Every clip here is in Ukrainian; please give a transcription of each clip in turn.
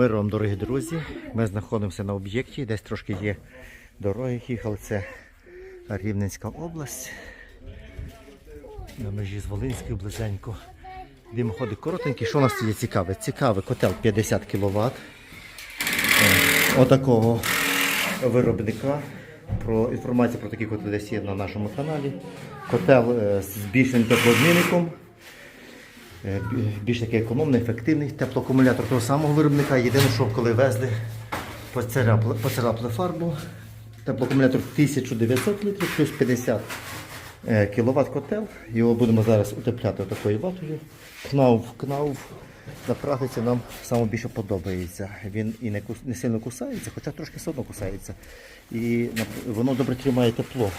Мир вам, дорогі друзі. Ми знаходимося на об'єкті, десь трошки є дороги їхали. Це Рівненська область. На межі з Волинською близенько. Димоходи коротенькі. Що у нас є цікаве? Цікавий котел 50 кВт. Отакого виробника. Про інформація про такий котел десь є на нашому каналі. Котел е, з збільшеним теплообмінником. Е, бі- більш такий економний, ефективний теплоакумулятор того самого виробника. Єдине, що коли везли, поцарапали, поцарапали фарбу. Теплоакумулятор 1900 літрів плюс 50 кВт котел. Його будемо зараз утепляти такою ватою. Кнауф, кнауф. На практиці нам саме більше подобається. Він і не, кус- не сильно кусається, хоча трошки все одно кусається. І воно добре тримає тепло.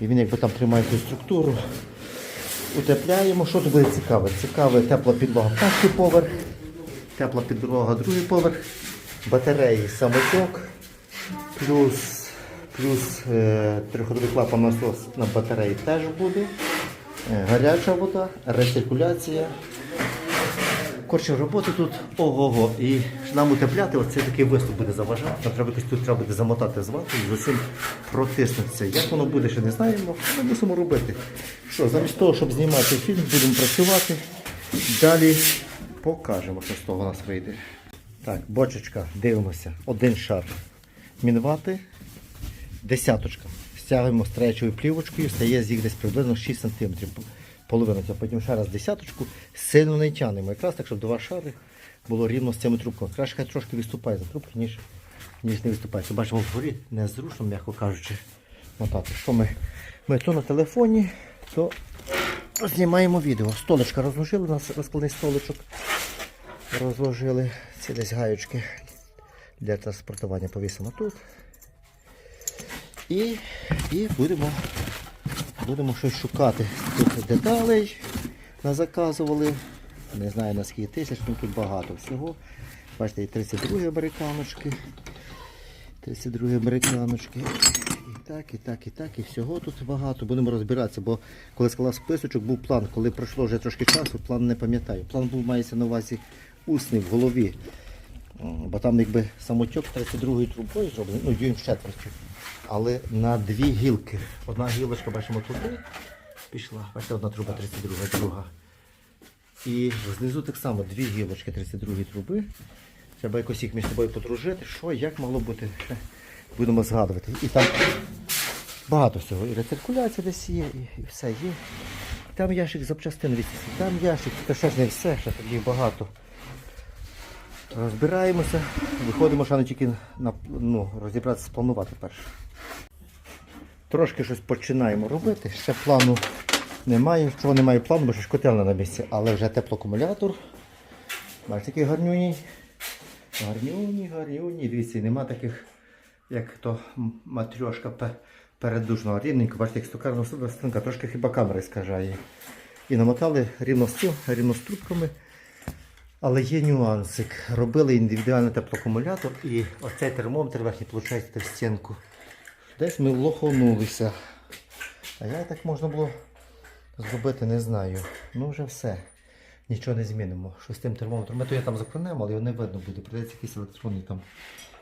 І він якби там тримає цю структуру. Утепляємо. Що тут буде цікаве? Цікаве тепла підлога перший поверх, тепла підлога другий поверх, батареї самоток, плюс, плюс е, триходовий клапан насос на батареї теж буде. Е, гаряча вода, рециркуляція. Коротше, роботи тут ого-го. І нам утепляти, оцей такий виступ буде заважати. Нам треба якось тут треба буде замотати з ватою, з усім протиснутися. Як воно буде, ще не знаємо, але мусимо робити. Що, замість того, щоб знімати фільм, будемо працювати. Далі покажемо, що з того у нас вийде. Так, бочечка, дивимося. Один шар. Мінвати, десяточка. Стягуємо стречою плівочкою, стає з їх десь приблизно 6 см. Половина цього. Потім ще раз десяточку, сильно не тянемо. Якраз так, щоб два шари було рівно з цими трубками. Краще хай трошки виступає за трубки, ніж, ніж не виступає. Це бачимо вгорі незручно, м'яко кажучи, мотати. Що ми? Ми то на телефоні, то знімаємо відео. Столичка розложили, у нас розкладний столичок. Розложили ці десь гаючки для транспортування повісимо тут. І, і будемо, будемо щось шукати. Тут деталей назаказували. Не знаю наскільки тисяч, ну тут багато всього. Бачите, і 32 американочки. 32 американочки. І так, і так, і так, і всього тут багато. Будемо розбиратися, бо коли склав списочок, був план. Коли пройшло вже трошки часу, план не пам'ятаю. План був мається на увазі усний в голові. Бо там якби самотьок 32-ї трубою зроблений, ну дюйм з четвертю. Але на дві гілки. Одна гілочка, бачимо, туди пішла. Бачите, одна труба 32, друга. І знизу так само дві гілочки 32 труби. Треба якось їх між собою подружити. Що, як могло бути? Будемо згадувати. І там багато всього. І рециркуляція десь є, і, все є. Там ящик запчастин вісісти, там ящик, це ще ж не все, ще тут їх багато. Розбираємося, виходимо, ще не тільки на, ну, розібратися, спланувати перше. Трошки щось починаємо робити. Ще плану немає. Чого немає плану, бо ще ж котельна на місці, але вже теплоакумулятор. Бачите, такий гарнюній. Гарнюні, гарнюні. Дивіться, нема таких, як то матрьошка пе- передушного рівненько. Бачите, як стокарна стінка, трошки хіба камера скажає. І намотали рівно цим, рівно з трубками. Але є нюансик. Робили індивідуальний теплоакумулятор і оцей термометр верхній виходить в стінку. Десь ми лоханулися. А як так можна було зробити, не знаю. Ну вже все. Нічого не змінимо. Що з тим термометром? Ми то я там закронемо, але його не видно буде. Придеться якийсь електронний там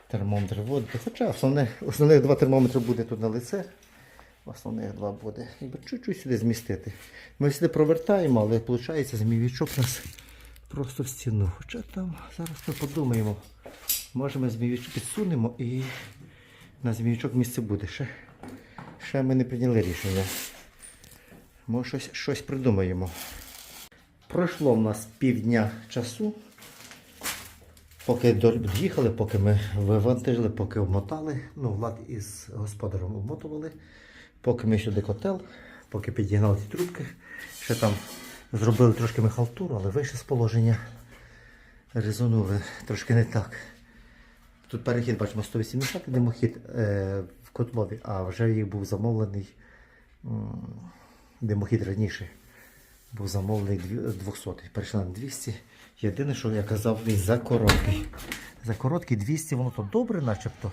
термометр вводити. Хоча основне, основних два термометри буде тут на лице. Основних два буде. Якби чуть-чуть сюди змістити. Ми сюди провертаємо, але виходить, змійовичок у нас просто в стіну. Хоча там зараз ми подумаємо. Може ми змійовичок підсунемо і на змійовичок місце буде. Ще, ще ми не прийняли рішення. Може щось, щось придумаємо. Пройшло в нас півдня часу. Поки до- доїхали, поки ми вивантажили, поки обмотали. Ну, Влад із господарем обмотували. Поки ми сюди котел, поки підігнали ці трубки. Ще там зробили трошки мехалтуру, але вийшли з положення. Резонули трошки не так. Тут перехід, бачимо, 180 димохід е, в котлові, а вже їх був замовлений димохід раніше. Був замовлений дві- 200. Перейшли на 200. Єдине, що я казав, він за короткий. За короткий 200, воно то добре, начебто.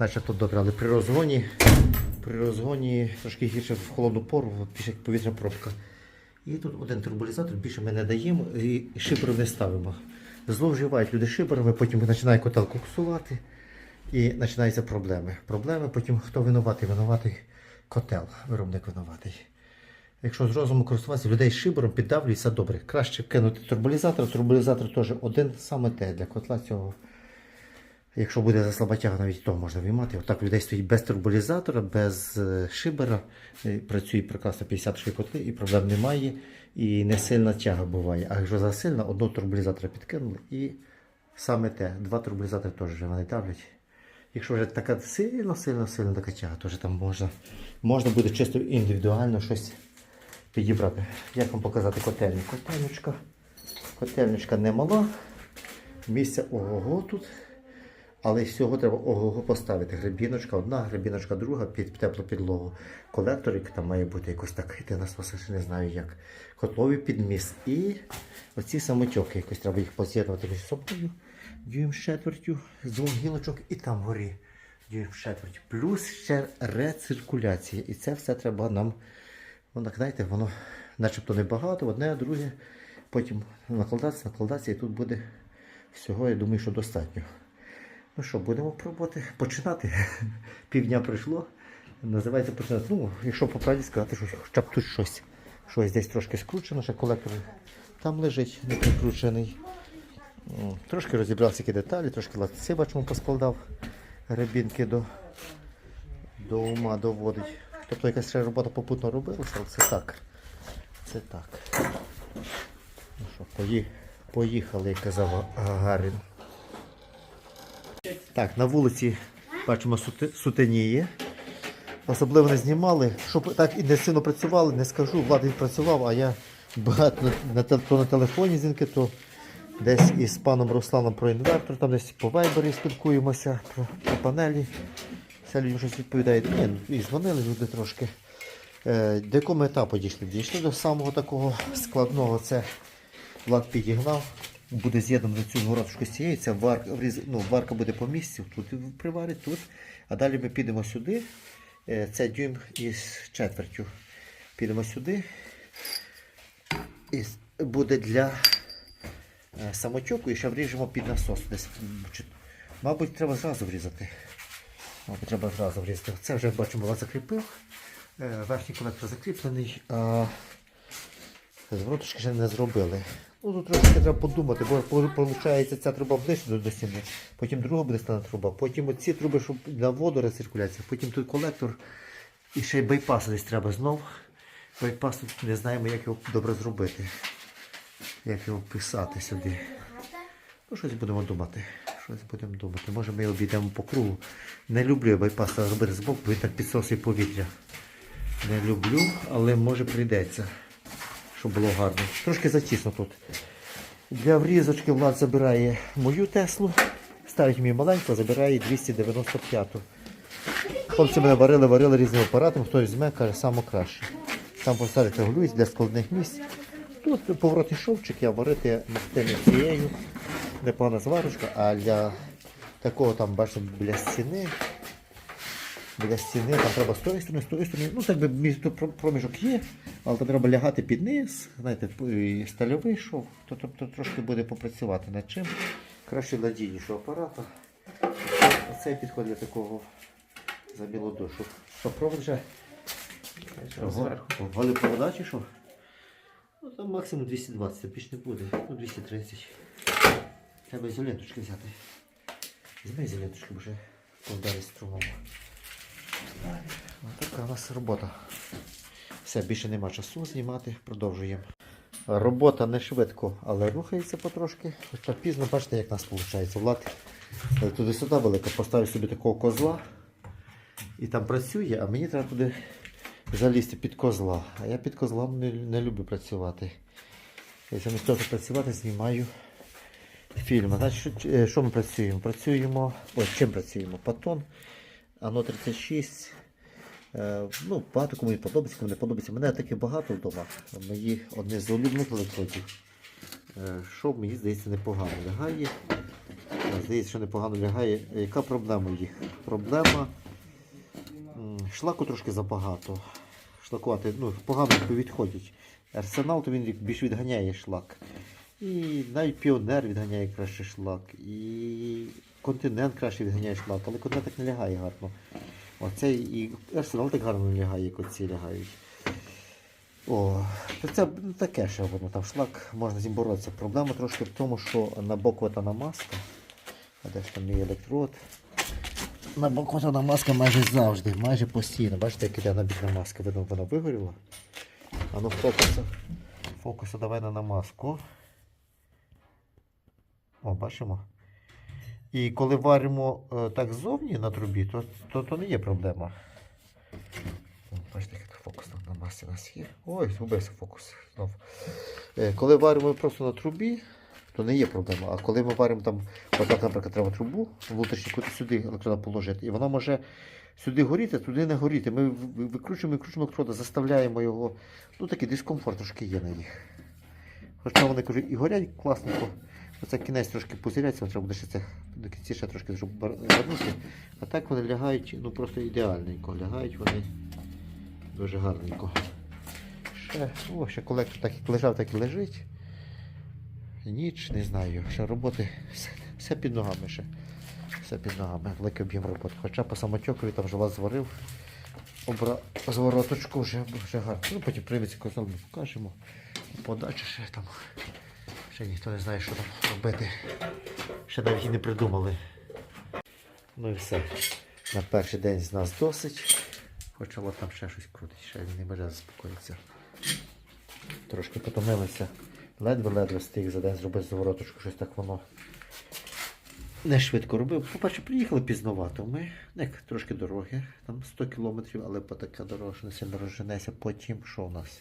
Начебто добре, але при розгоні, при розгоні трошки гірше в холодну пору, більше як повітряна пробка. І тут один турбулізатор, більше ми не даємо і шифру не ставимо. Зловживають люди шиберами, потім починає котел коксувати і починаються проблеми. Проблеми, потім хто винуватий? Винуватий котел, виробник винуватий. Якщо з розуму користуватися, людей шибером піддавлюють, все добре. Краще кинути турбулізатор. Турбулізатор теж один саме те для котла цього. Якщо буде за слаботяга, навіть то можна виймати. Отак людей стоїть без турбулізатора, без е, шибера. Е, Працює прекрасно 50 котли і проблем немає. І не сильна тяга буває. А якщо засильна, одного турбулізатора підкинули і саме те. Два турбулізатори теж вже вони давлять. Якщо вже така сильно, сильно, сильно така тяга, то вже там можна, можна буде чисто індивідуально щось підібрати. Як вам показати котельню? Котельничка. Котельничка не мала. Місця ого тут. Але всього треба ого поставити. Гребіночка одна, гребіночка друга під теплу підлогу. Колекторик там має бути якось так насоси, ще не знаю як. Котловий підміс. І оці самотьоки, якось треба їх поз'єднувати між собою. Дюйм четвертю, з двох гілочок і там вгорі. Дюйм з четвертю. Плюс ще рециркуляція. І це все треба нам. Воно, знаєте, воно начебто небагато, одне, друге. Потім накладатися, накладатися, і тут буде всього, я думаю, що достатньо. Ну що, будемо пробувати починати. Півдня пройшло. Називається починати. Ну, якщо по правді сказати, що хоча б тут щось. Щось десь трошки скручено, ще колектор там лежить, не прикручений. Трошки розібрався які деталі, трошки латці, бачимо, поскладав гребінки до, до ума доводить. Тобто якась робота попутно робилася, але це так. Це так. Ну що, поїхали, як казав Гагарін. Так, на вулиці бачимо сутеніє. Особливо не знімали. Щоб так і не сильно працювали, не скажу. Влад працював, а я багато на, то на телефоні дзвінки, то десь із паном Русланом про інвертор, там десь по вайбері спілкуємося, про, про панелі. Все людям щось відповідають. Ні, ну, і дзвонили люди трошки. Е, до якого етапу дійшли? Дійшли до самого такого складного. Це Влад підігнав, буде з'єднано цю городочку з цією, ця варка, ну, варка буде по місці, тут приварить, тут. А далі ми підемо сюди. Е, Це дюйм із четвертю. Підемо сюди. І буде для е, самотьоку і ще вріжемо під насос. Мабуть, треба зразу врізати. Мабуть, треба зразу врізати. Це вже бачимо, Влад закріпив. Е, Верхній колектор закріплений. А Звороточки ще не зробили. Ну тут трошки треба подумати, бо виходить ця труба ближче до, стіни, потім друга буде стана труба, потім оці труби, щоб для воду рециркуляція, потім тут колектор і ще й байпас десь треба знов. Байпас тут не знаємо, як його добре зробити. Як його вписати сюди. Ну, щось будемо думати. Щось будемо думати. Може ми обійдемо по кругу. Не люблю я байпас робити боку, бо він так підсосує повітря. Не люблю, але може прийдеться щоб було гарно. Трошки затісно тут. Для врізочки Влад забирає мою Теслу, ставить мені маленьку, забирає 295-ту. Хлопці мене варили, варили різним апаратом, хтось візьме, каже, саме краще. Там поставити регулюють для складних місць. Тут поворотний шовчик, я варити не цією. Непогана зварочка, а для такого там, бачите, біля стіни. Біля стіни, там треба з тої сторони, з тої сторони. Ну, так би проміжок є, але там треба лягати під низ, знаєте, і стальовий шов, то, тобто трошки буде попрацювати над чим. Краще надійнішого апарата. Оцей підходить для такого за білу душу. Що, провод вже? Зверху. Провода чи що? Ну там максимум 220, а більше не буде. Ну 230. Треба ізоленточки взяти. Візьми ізоленточки, вже повдарить струмом. Ось така у нас робота. Все, більше нема часу знімати, продовжуємо. Робота не швидко, але рухається потрошки. Хоча пізно, бачите, як у нас виходить. Влад е, туди-сюди велика, поставив собі такого козла і там працює, а мені треба туди залізти під козла. А я під козлом не, не люблю працювати. Я замість того, щоб працювати, знімаю фільми. Значить, що, е, що ми працюємо? Працюємо. Ось чим працюємо? Патон, Ано 36. Е, ну, багато кому і подобається, кому не подобається. Мене таки багато вдома. Мої одне з улюблених електродів. Е, що мені здається непогано лягає. Е, Здається, що непогано лягає. Яка проблема їх? Проблема шлаку трошки забагато. Шлакувати, ну, погано відходять. Арсенал, то він більш відганяє шлак. І навіть піонер відганяє краще шлак, і континент краще відганяє шлак, але континент так не лягає гарно. Оцей і арсенал так гарно не лягає, як оці лягають. О, то це ну, таке ще воно там шлак, можна з ним боротися. Проблема трошки в тому, що на набоковата маска, а де ж там мій електрод. На Набоковата маска майже завжди, майже постійно. Бачите, як іде набірна маска, видно, вона вигоріла. А ну фокусу. Фокусу давай на намазку. О, бачимо. І коли варимо е, так ззовні на трубі, то, то, то не є проблема. Бачите, як фокус на масці у нас є. Ой, згубився фокус. Знов. Е, коли варимо просто на трубі, то не є проблема. А коли ми варимо там, отак, наприклад, треба трубу внутрішню куди сюди електрода положити, і вона може сюди горіти, туди не горіти. Ми викручуємо, викручуємо електрода, заставляємо його. Ну такий дискомфорт трошки є на них. Хоча вони кажуть, і горять класненько. Оце кінець трошки позіряється, треба буде ще це до кінці ще трошки звернути. А так вони лягають, ну просто ідеальненько. Лягають вони дуже гарненько. Ще, о, ще колектор так як лежав, так і лежить. Ніч, не знаю. Ще роботи, все, все під ногами ще. Все під ногами, великий об'єм роботи. Хоча по самотьокові там вже вас зварив. Обра... Звороточку вже, вже гарно. Ну, потім козел, ми покажемо. Подача ще там. Ще ніхто не знає, що там робити. Ще навіть і не придумали. Ну і все. На перший день з нас досить. Хоча от там ще щось крутить, ще не може заспокоїтися. Трошки потомилися. Ледве-ледве встиг за день зробити завороточку, щось так воно не швидко робив. По-перше, приїхали пізновато. Ми як трошки дороги, там 100 кілометрів, але по така дорога, що не сильно розженеся. Потім що у нас?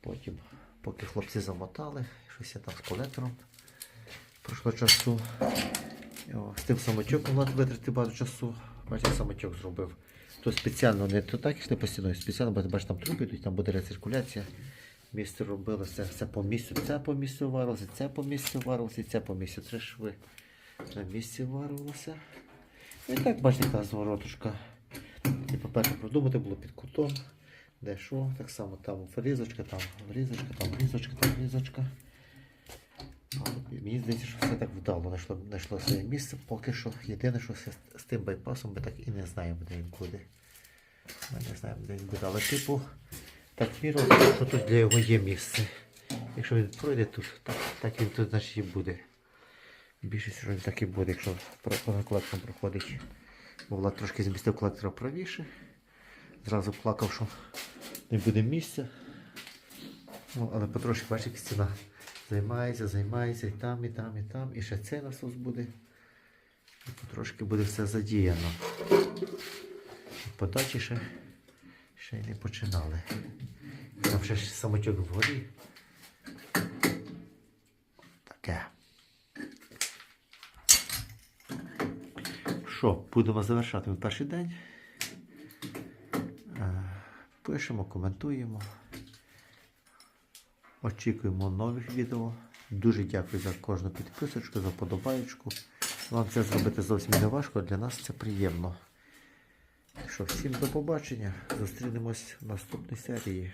Потім, поки хлопці замотали, щось там з колектором пройшло часу. З тим самотьоком треба витратити багато часу. Бачите, самотьок зробив. То спеціально не то так йшли постійно, спеціально, бо бачите, там труби, йдуть, там буде рециркуляція. Місце робили, все, все по місцю, це по місцю варилося, це по місцю варилося, це по місцю. Три шви на місці варилося. І так, бачите, яка зворотушка. І, по-перше, продумати було під кутом. Де що, так само там різочка, там різочка, там різочка, там різочка. Мені здається, що все так вдало знайшло, знайшло своє місце. Поки що єдине, що з, тим байпасом ми так і не знаємо, де він буде. Ми не знаємо, де він буде. Але типу, так вірив, що тут для його є місце. Якщо він пройде тут, так, так він тут значить і буде. Більшість він так і буде, якщо колектором проходить. Бо Влад трошки змістив колектора правіше. Зразу плакав, що не буде місця. Ну, але потрошки бачите, як стіна займається, займається і там, і там, і там. І ще цей насос буде. І потрошки буде все задіяно. Подачі ще, ще й не починали. Там ще самотюк вгорі. Таке. Що, будемо завершати перший день. Е, Пишемо, коментуємо. Очікуємо нових відео. Дуже дякую за кожну підписочку, за подобаєчку. Вам це зробити зовсім не важко, для нас це приємно. Що, всім до побачення. Зустрінемось в наступній серії.